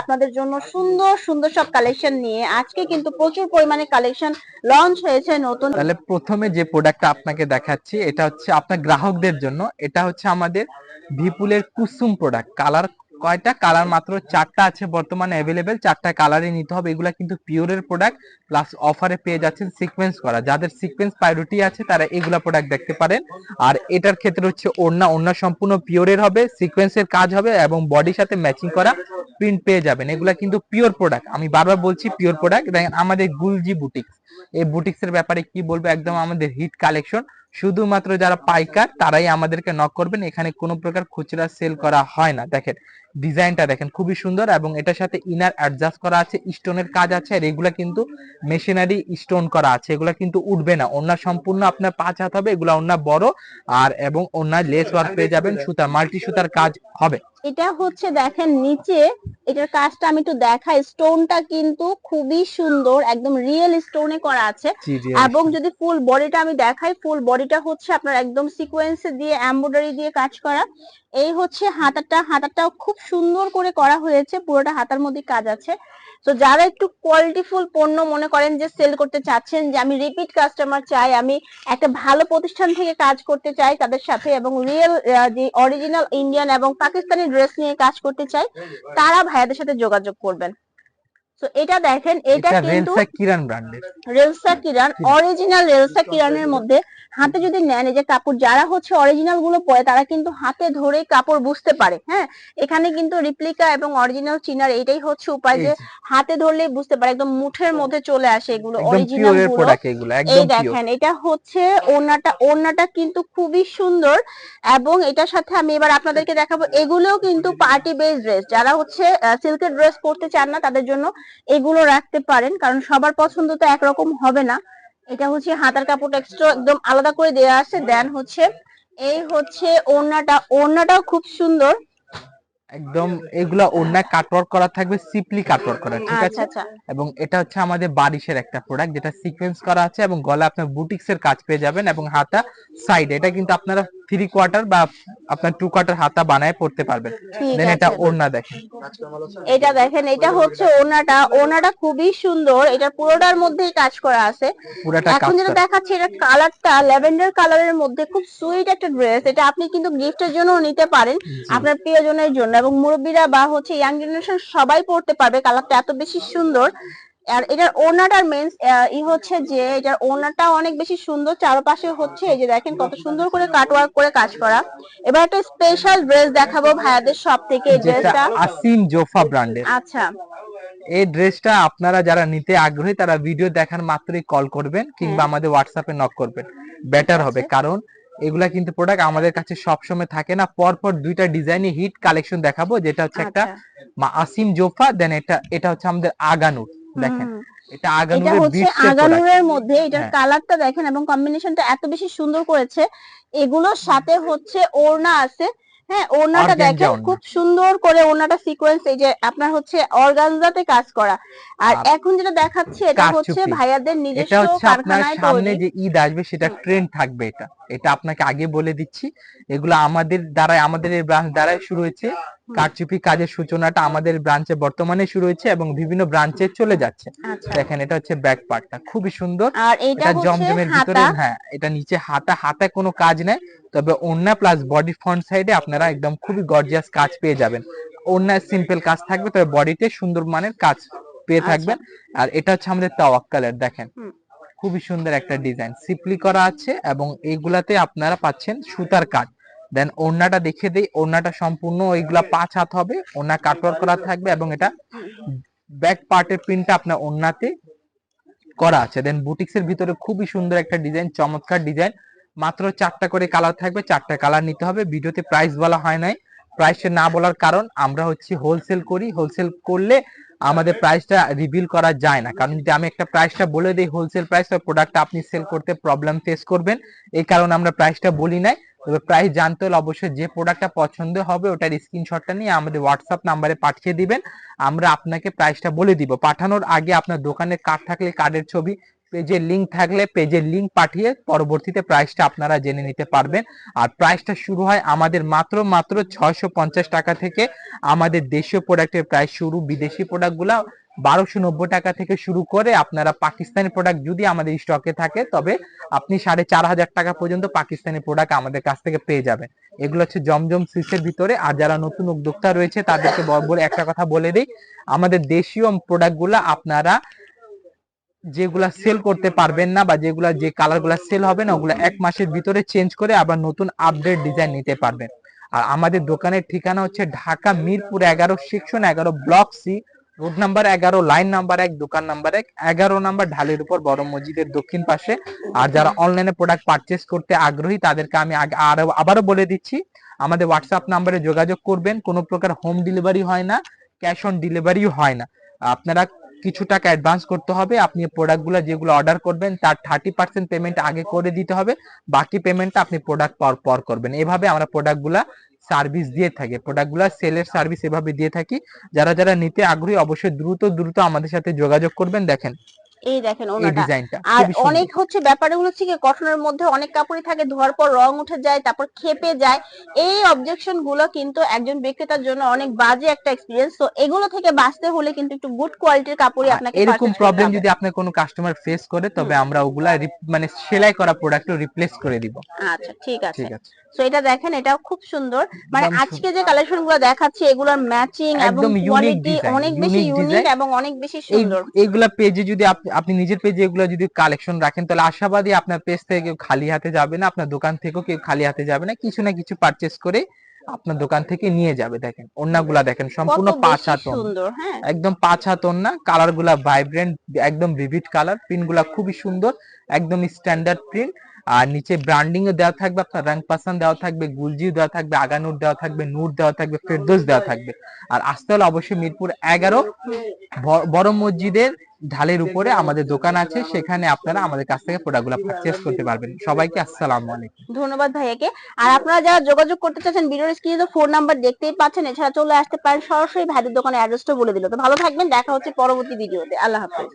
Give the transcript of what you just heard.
আপনাদের জন্য সুন্দর সুন্দর সব কালেকশন নিয়ে। আজকে কিন্তু প্রচুর কালেকশন লঞ্চ হয়েছে নতুন। তাহলে প্রথমে যে আপনাকে দেখাচ্ছি, এটা হচ্ছে আপনার গ্রাহকদের জন্য। এটা হচ্ছে আমাদের ভিপুলের কুসুম প্রোডাক্ট কালার কয়টা? কালার মাত্র চারটা আছে বর্তমানে অ্যাভেলেবেল চারটা কালারই নিতে হবে। এগুলা কিন্তু পিওরের প্রোডাক্ট প্লাস অফারে পেয়ে যাচ্ছেন সিকোয়েন্স করা। যাদের সিকোয়েন্স প্রায়োরিটি আছে, তারা এগুলা প্রোডাক্ট দেখতে পারেন। আর এটার ক্ষেত্রে হচ্ছে ওড়না। ওড়না সম্পূর্ণ পিওরের হবে সিকোয়েন্সের কাজ হবে, এবং বডির সাথে ম্যাচিং করা প্রিন্ট পেয়ে যাবেন। এগুলা কিন্তু পিওর প্রোডাক্ট আমি বারবার বলছি পিওর প্রোডাক্ট দেখেন, আমাদের গুলজি বুটিক্স এই বুটিক্স এর ব্যাপারে কি বলব? একদম আমাদের হিট কালেকশন শুধুমাত্র যারা পাইকার, তারাই আমাদেরকে নক করবেন। এখানে কোনো প্রকার খুচরা সেল করা হয় না। দেখেন ডিজাইনটা দেখেন খুবই সুন্দর এবং এটার সাথে ইনার অ্যাডজাস্ট করা আছে স্টোনের কাজ আছে, আর এগুলা কিন্তু মেশিনারি স্টোন করা আছে। এগুলা কিন্তু উঠবে না। ওনার সম্পূর্ণ আপনার পাঁচ হাত হবে, এগুলা ওনার বড়, আর এবং ওনার লেস ওয়ার্ক পেয়ে যাবেন সুতা মাল্টি সুতার কাজ হবে। এটা হচ্ছে দেখেন নিচে এটার কাজটা আমি একটু দেখাই। স্টোনটা কিন্তু খুবই সুন্দর একদম রিয়েল স্টোনে করা আছে। এবং যদি ফুল বডিটা আমি দেখাই ফুল বডিটা হচ্ছে আপনার একদম সিকোয়েন্সে দিয়ে এমব্রয়ডারি দিয়ে কাজ করা। এই হচ্ছে হাতারটা হাতারটাও খুব সুন্দর করে করা হয়েছে পুরোটা হাতার মধ্যে কাজ আছে। তো যারা একটু কোয়ালিটিফুল পণ্য মনে করেন যে সেল করতে চাচ্ছেন যে আমি রিপিট কাস্টমার চাই আমি একটা ভালো প্রতিষ্ঠান থেকে কাজ করতে চাই তাদের সাথে এবং রিয়েল যে অরিজিনাল ইন্ডিয়ান এবং পাকিস্তানি ড্রেস নিয়ে কাজ করতে চাই তারা ভাইয়াদের সাথে যোগাযোগ করবেন। তো এটা দেখেন এটা কিন্তু রেলসা কিরান ব্র্যান্ডের রেলসা কিরান অরিজিনাল রেলসা কিরানের মধ্যে হাতে যদি নেন এই যে কাপড় যারা হচ্ছে অরিজিনালগুলো পরে তারা কিন্তু হাতে ধরে কাপড় বুঝতে পারে হ্যাঁ? এখানে কিন্তু রিপ্লিকা এবং অরিজিনাল চিনার এটাই হচ্ছে উপায় যে হাতে ধরলেই বুঝতে পারে একদম মুঠের মধ্যে চলে আসে এগুলো অরিজিনালগুলো। এই দেখেন এটা হচ্ছে ওড়নাটা ওড়নাটা কিন্তু খুবই সুন্দর এবং এটার সাথে আমি এবার আপনাদেরকে দেখাবো এগুলোও কিন্তু পার্টি বেস ড্রেস যারা হচ্ছে সিল্কের ড্রেস পরতে চান না তাদের জন্য এগুলো রাখতে পারেন কারণ সবার পছন্দ তো একরকম হবে না। এটা হচ্ছে হাতার কাপড় এক্সট্রা একদম আলাদা করে দেওয়া আছে। দেন হচ্ছে এই হচ্ছে ওড়নাটা। ওড়নাটাও খুব সুন্দর। একদম এগুলা ওড়না কাটওয়ার্ক করা থাকবে সিপলি কাটওয়ার্ক করা ঠিক আচ্ছা আছে? আচ্ছা এবং এটা হচ্ছে আমাদের বারিশের একটা প্রোডাক্ট যেটা সিকোয়েন্স করা আছে এবং গলা আপনার বুটিক্স এর কাজ পেয়ে যাবেন এবং হাতা সাইড এটা কিন্তু আপনারা থ্রি কোয়ার্টার বা আপনার টু কোয়ার্টার হাতা বানায় পড়তে পারবেন। ঠিক দেন এটা আছে। ওড়না দেখেন। এটা দেখেন এটা হচ্ছে ওড়নাটা। ওড়নাটা খুবই সুন্দর। এটা পুরোটার মধ্যেই কাজ করা আছে। পুরাটা এখন যেটা। দেখাচ্ছে এটা কালারটা ল্যাভেন্ডার কালারের মধ্যে খুব সুইট একটা ড্রেস। এটা আপনি কিন্তু গিফটের জন্য নিতে পারেন আপনার প্রিয়জনের জন্য। এবং মুরব্বীরা বা হচ্ছে ইয়াং জেনারেশন সবাই পড়তে পারবে। কালারটা এত বেশি সুন্দর। আর এটার ওনাটার মেন্স ই হচ্ছে যে এটার ওনাটা অনেক বেশি সুন্দর চারপাশে হচ্ছে এই যে দেখেন কত সুন্দর করে কাটওয়ার্ক করে কাজ করা। এবার একটা স্পেশাল ড্রেস দেখাবো ভাইয়াদের সব থেকে এই ড্রেসটা আসিম জোফা ব্র্যান্ডের আচ্ছা। এই ড্রেসটা আপনারা যারা নিতে আগ্রহী তারা ভিডিও দেখার মাত্রই কল করবেন কিংবা হ্যাঁ। আমাদের হোয়াটসঅ্যাপে নক করবেন। বেটার হবে কারণ এগুলা কিন্তু প্রোডাক্ট আমাদের কাছে সব সময় থাকে না। পর পর দুইটা ডিজাইনে হিট কালেকশন দেখাবো যেটা হচ্ছে একটা আচ্ছা। আসিম জোফা দেন এটা এটা হচ্ছে আমাদের আগানুর। দেখেন এটা আগানুরের হচ্ছে আগানুরের মধ্যে এটার হ্যাঁ। কালারটা দেখেন এবং কম্বিনেশনটা এত বেশি সুন্দর করেছে। এগুলোর সাথে হচ্ছে ওড়না আছে। হ্যাঁ ওড়নাটা দেখেন খুব সুন্দর করে ওড়নাটা সিকোয়েন্স এই যে আপনার হচ্ছে অর্গানজাতে কাজ করা। আর এখন যেটা দেখাচ্ছে এটা হচ্ছে। ভাইয়াদের নিজস্ব কারখানায় সামনে যে ঈদ আসবে সেটা ট্রেন্ড থাকবে এটা। এটা আপনাকে আগে বলে দিচ্ছি। এগুলো আমাদের দ্বারাই আমাদের এই ব্রাঞ্চ দ্বারাই শুরু হয়েছে। কারচুপি কাজের সূচনাটা আমাদের ব্রাঞ্চে বর্তমানে শুরু হয়েছে এবং বিভিন্ন ব্রাঞ্চে চলে যাচ্ছে। আচ্ছা। দেখেন এটা হচ্ছে ব্যাক পার্টটা খুবই সুন্দর। আর এটা জমজমের ভিতরে হ্যাঁ এটা নিচে হাতা। হাতে কোনো কাজ নেই। তবে ওন্না প্লাস বডি ফ্রন্ট সাইডে আপনারা একদম খুবই গর্জিয়াস কাজ পেয়ে যাবেন। ওন্না সিম্পল কাজ থাকবে তবে বডিতে সুন্দর মানের কাজ পেয়ে আচ্ছা। থাকবেন। আর এটা হচ্ছে আমাদের তাওয়াক্কালের দেখেন। খুবই সুন্দর একটা ডিজাইন সিপলি করা আছে এবং এইগুলাতে আপনারা পাচ্ছেন সুতার কাজ। দেন ওড়নাটা দেখে দেই। ওড়নাটা সম্পূর্ণ ওইগুলা পাঁচ হাত হবে। ওড়না কাটওয়ার করা থাকবে এবং এটা ব্যাক পার্টের প্রিন্টটা আপনার ওড়নাতে করা আছে। দেন বুটিক্স এর ভিতরে খুবই সুন্দর একটা ডিজাইন চমৎকার ডিজাইন মাত্র চারটা করে কালার থাকবে চারটা কালার নিতে হবে। ভিডিওতে প্রাইস বলা হয় নাই। প্রাইস না বলার কারণ আমরা হচ্ছে হোলসেল করি। হোলসেল করলে আমাদের প্রাইসটা রিভিল করা যায় না। কারণ যদি আমি একটা প্রাইসটা বলে দিই হোলসেল প্রাইস প্রোডাক্টটা আপনি সেল করতে প্রবলেম ফেস করবেন। এই কারণে আমরা প্রাইসটা বলি নাই। তবে প্রাইস জানতে হলে অবশ্যই যে প্রোডাক্টটা পছন্দ হবে, ওটার স্ক্রিনশটটা নিয়ে আমাদের হোয়াটসঅ্যাপ নাম্বারে পাঠিয়ে দিবেন। আমরা আপনাকে প্রাইসটা বলে দিব। পাঠানোর আগে আপনার দোকানে কার্ড থাকলে কার্ডের ছবি পেজের লিঙ্ক থাকলে পেজের লিঙ্ক পাঠিয়ে পরবর্তীতে প্রাইসটা আপনারা জেনে নিতে পারবেন। আর প্রাইসটা শুরু হয় আমাদের মাত্র মাত্র ছয়শো পঞ্চাশ টাকা থেকে আমাদের দেশীয় প্রোডাক্টের প্রাইস শুরু। বিদেশি প্রোডাক্টগুলো বারোশো নব্বই টাকা থেকে শুরু করে আপনারা পাকিস্তানি প্রোডাক্ট যদি আমাদের স্টকে থাকে, তবে আপনি সাড়ে চার হাজার টাকা পর্যন্ত পাকিস্তানি প্রোডাক্ট আমাদের কাছ থেকে পেয়ে যাবেন। এগুলো হচ্ছে জমজম সিসের ভিতরে, আর যারা নতুন উদ্যোক্তা রয়েছে, তাদেরকে ব- বলে একটা কথা বলে দিই, আমাদের দেশীয় প্রোডাক্টগুলো আপনারা যেগুলা সেল করতে পারবেন না, বা যেগুলা যে কালারগুলা সেল হবে না, ওগুলা এক মাসের ভিতরে চেঞ্জ করে আবার নতুন আপডেট ডিজাইন নিতে পারবেন। আর আমাদের দোকানের ঠিকানা হচ্ছে ঢাকা মিরপুর এগারো সেকশন এগারো ব্লক সি রোড নাম্বার এগারো, লাইন নাম্বার এক, দোকান নাম্বার এক, এগারো নাম্বার ঢালের উপর বড় মসজিদের দক্ষিণ পাশে। আর যারা অনলাইনে প্রোডাক্ট পারচেস করতে আগ্রহী, তাদেরকে আমি আরও, আবারও বলে দিচ্ছি, আমাদের হোয়াটসঅ্যাপ নাম্বারে যোগাযোগ করবেন। কোনো প্রকার হোম ডেলিভারি হয় না ক্যাশ অন ডেলিভারিও হয় না। আপনারা কিছু টাকা অ্যাডভান্স করতে হবে, আপনি প্রোডাক্টগুলো যেগুলো অর্ডার করবেন, তার থার্টি পার্সেন্ট পেমেন্ট আগে করে দিতে হবে। বাকি পেমেন্টটা আপনি প্রোডাক্ট পর পর করবেন। এভাবে আমরা প্রোডাক্টগুলা সার্ভিস দিয়ে থাকে। প্রোডাক্টগুলো সেলের সার্ভিস এভাবে দিয়ে থাকি। যারা যারা নিতে আগ্রহী, অবশ্যই দ্রুত দ্রুত আমাদের সাথে যোগাযোগ করবেন। দেখেন এই দেখেন ওনাটা। আর অনেক হচ্ছে ব্যাপারগুলো হচ্ছে কি কটনের মধ্যে অনেক কাপড়ই থাকে ধোয়ার পর রং উঠে যায় তারপর খেপে যায়। এই অবজেকশনগুলো কিন্তু একজন বিক্রেতার জন্য অনেক বাজে একটা এক্সপিরিয়েন্স তো এগুলো থেকে বাঁচতে হলে কিন্তু একটু গুড কোয়ালিটির কাপড়ই আপনাকে এরকম প্রবলেম যদি আপনার কোনো কাস্টমার ফেস করে তবে আমরা ওগুলা মানে সেলাই করা প্রোডাক্ট রিপ্লেস করে দিব। আচ্ছা ঠিক আছে। ঠিক আছে। তো এটা দেখেন এটাও খুব সুন্দর। মানে আজকে যে কালেকশনগুলো দেখাচ্ছি এগুলোর ম্যাচিং এবং কোয়ালিটি অনেক বেশি ইউনিক এবং অনেক বেশি সুন্দর। এইগুলা পেজে যদি আপ- আপনি নিজের পেজে এগুলো যদি কালেকশন রাখেন তাহলে আশাবাদী আপনার পেজ থেকে কেউ খালি হাতে যাবে না আপনার দোকান থেকেও কেউ খালি হাতে যাবে না কিছু না কিছু পারচেস করে আপনার দোকান থেকে নিয়ে যাবে দেখেন। ওন্নাগুলা দেখেন সম্পূর্ণ পাঁচ হাত হ্যাঁ। একদম পাঁচ হাত ওন্না কালারগুলা ভাইব্রেন্ট একদম ভিভিড কালার প্রিন্টগুলা খুবই সুন্দর একদম স্ট্যান্ডার্ড প্রিন্ট আর নিচে ব্র্যান্ডিং ও দেওয়া থাকবে আপনার রং পাসান দেওয়া থাকবে গুলজিও দেওয়া থাকবে আগানুর দেওয়া থাকবে নূর দেওয়া থাকবে ফেরদোস দেওয়া থাকবে। আর আসতে হলে অবশ্যই মিরপুর এগারো বড় মসজিদের ঢালের উপরে আমাদের দোকান আছে সেখানে আপনারা আমাদের কাছ থেকে প্রোডাক্টগুলো পারচেস করতে পারবেন। সবাইকে আসসালাম আলাইকুম। ধন্যবাদ ভাইয়াকে। আর আপনারা যারা যোগাযোগ করতে চাচ্ছেন ভিডিওর স্ক্রিনে তো ফোন নাম্বার দেখতেই পাচ্ছেন এছাড়া চলে আসতে পারেন সরাসরি ভাইদের দোকানের অ্যাড্রেসটা বলে দিল। তো ভালো থাকবেন দেখা হচ্ছে পরবর্তী ভিডিওতে। আল্লাহ হাফেজ।